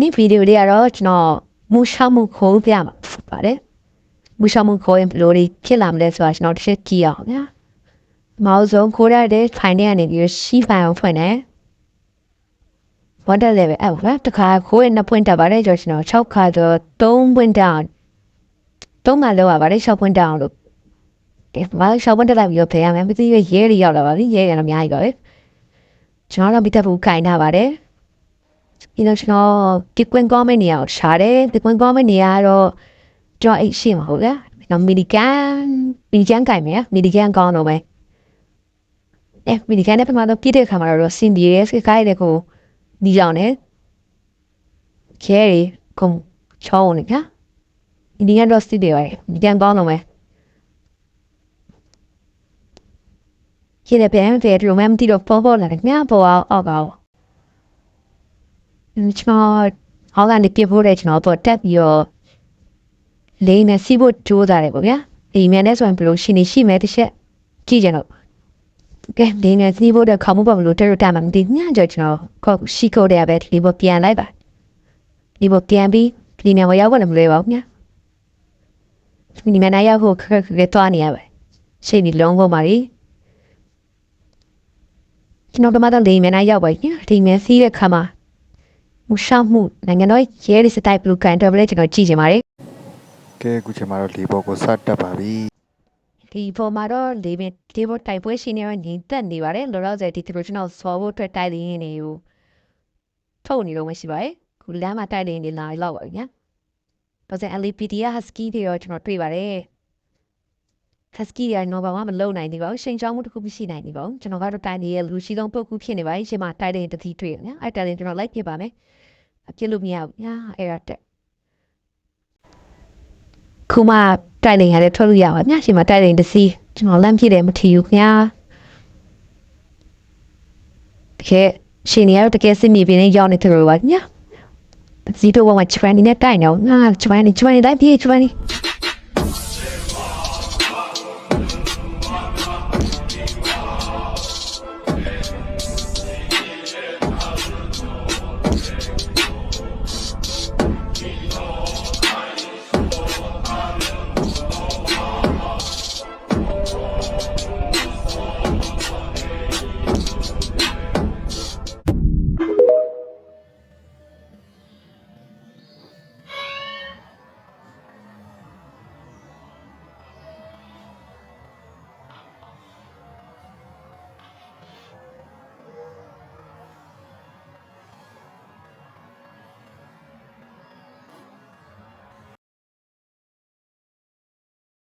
နေ့ဗီဒီယိုလေးကတော့ကျွန်တော်မူရှောင်းမှုခိုးပြမှာဖြစ်ပါတယ်မူရှောင်းမှုခိုးရင်ဘယ်လိုတွေဖြစ်လာမလဲဆိုတာကျွန်တော်တစ်ချက်ကြည့်အောင်ဗျာမောင်ဆုံးခိုးရတဲ့ဖိုင်ထဲကနေပြီးရှိဖိုင်အောင်ဖွင့်တယ်ဘာတက်လဲပဲအဲ့ဘာတခါခိုးရင်နှစ်ပွင့်တက်ပါတယ်ကျွန်တော်6ခါတော့3ပွင့်တက်အောင်3မှလောက်ရပါတယ်6ပွင့်တက်အောင်လို့ဒီမှာ6ပွင့်တက်လိုက်ပြီးတော့ဖေးရမယ်မသိရရဲတွေရောက်လာပါပြီရဲရတော့အများကြီးပါပဲကျွန်တော်တော့မိသက်ဘူးခိုင်ထားပါတယ် ဒီတော့ကျွန်တော်ဒီကွင်ကောမန့်နေရာကိုရှာတယ်ဒီကွင်ကောမန့်နေရာကတော့ကျွန်တော်အိတ်ရှိမှာဟုတ်ကဲ့ကျွန်တော်မီဒီကန်မီဒီကန်ကြိုင်မယ်မီဒီကန်ကောင်းတော့ပဲအဲမီဒီကန်နဲ့ပထမတော့ပြည့်တဲ့ခါမှာတော့စင်ဒီရဲစခိုင်းတဲ့ကိုဒီကြောင်နဲ့ခဲရီကုံချောင်းနေကမီဒီကန်တော့စစ်တယ်ပဲမီဒီကန်ကောင်းတော့ပဲခေတဲ့ပြန်တဲ့ရိုမန်တီတော့ပေါ်ပေါ်လာတယ်မြပေါ်အောင်အောက်ကော ကျွန်တော်ဟောင်းကနေပြဖို့တဲ့ကျွန်တော်တော့တက်ပြီးတော့လိမ့်နဲ့စီးဖို့ကြိုးစားတယ်ပေါ့ဗျာအိမ်မြန်နဲ့ဆိုရင်ဘယ်လိုရှင်နေရှိမဲတစ်ချက်ကြည့်ကြတော့ကဲလိမ့်နဲ့စီးဖို့တဲ့ခေါင်းမပေါ်မလို့တက်ရတာမှမသိညကြကျွန်တော်ခေါရှိခိုးတယ်ပဲဒီဘောပြန်လိုက်ပါဒီဘောပြန်ပြီးဒီနေရာရောက်ဖို့လည်းမလွယ်ပါဘူးညာဒီမြန်နိုင်ရောက်ဖို့ခက်ခက်ခဲတွားနေရပါရှိနေလုံးကုန်ပါလေကျွန်တော်တို့မတော့လိမ့်မြန်နိုင်ရောက်ပါညဒီမြန်စီးတဲ့ခါမှာ မူရှောက်မှုနိုင်ငံတော်ရဲရစ်စတိုက်ဘလူးကန်တော်ဘလဲကျွန်တော်ကြည့်ချင်ပါတယ်ကဲအခုချိန်မှာတော့လေဘော်ကိုစတက်ပါပြီဒီပေါ်မှာတော့လေပင်ဒီပေါ်တိုက်ပွဲရှိနေတော့ညီတက်နေပါတယ်လောလောဆယ်ဒီသူတို့ကျွန်တော်စောဖို့အတွက်တိုက်လင်းနေကိုထုတ်နေတော့မရှိပါဘူးခုလမ်းမှာတိုက်လင်းနေလာလောက်ပါညာတော့စံ LPD က Husky တွေရောကျွန်တော်တွေ့ပါတယ် Husky တွေကတော့ဘာမှမလုပ်နိုင်သေးပါဘူးချိန်ချောင်းမှုတစ်ခုမရှိနိုင်သေးပါဘူးကျွန်တော်ကတော့တိုက်နေရလူရှိဆုံးပုတ်ခုဖြစ်နေပါပြီရှင်မတိုက်လင်းတစ်သီးတွေ့ညာအဲ့တိုက်လင်းကျွန်တော်လိုက်ပြပါမယ်အပြစ်လို့မရဘူးညာအဲ့ဒါတက်ခုမှတိုက်နေရတယ်ထွက်လို့ရပါညရှင်မတိုက်နေတစ်စီးကျွန်တော်လမ်းပြည့်တယ်မထီဘူးခင်ဗျာတကယ်ရှင်နေရတော့တကယ်စစ်မြေပြင်နဲ့ရောက်နေတယ်လို့ပါညာစီတော့ဝမ်းချွမ်းနေနဲ့တိုက်နေအောင်ငါချွမ်းနေချွမ်းနေလိုက်ပြေးချွမ်းနေ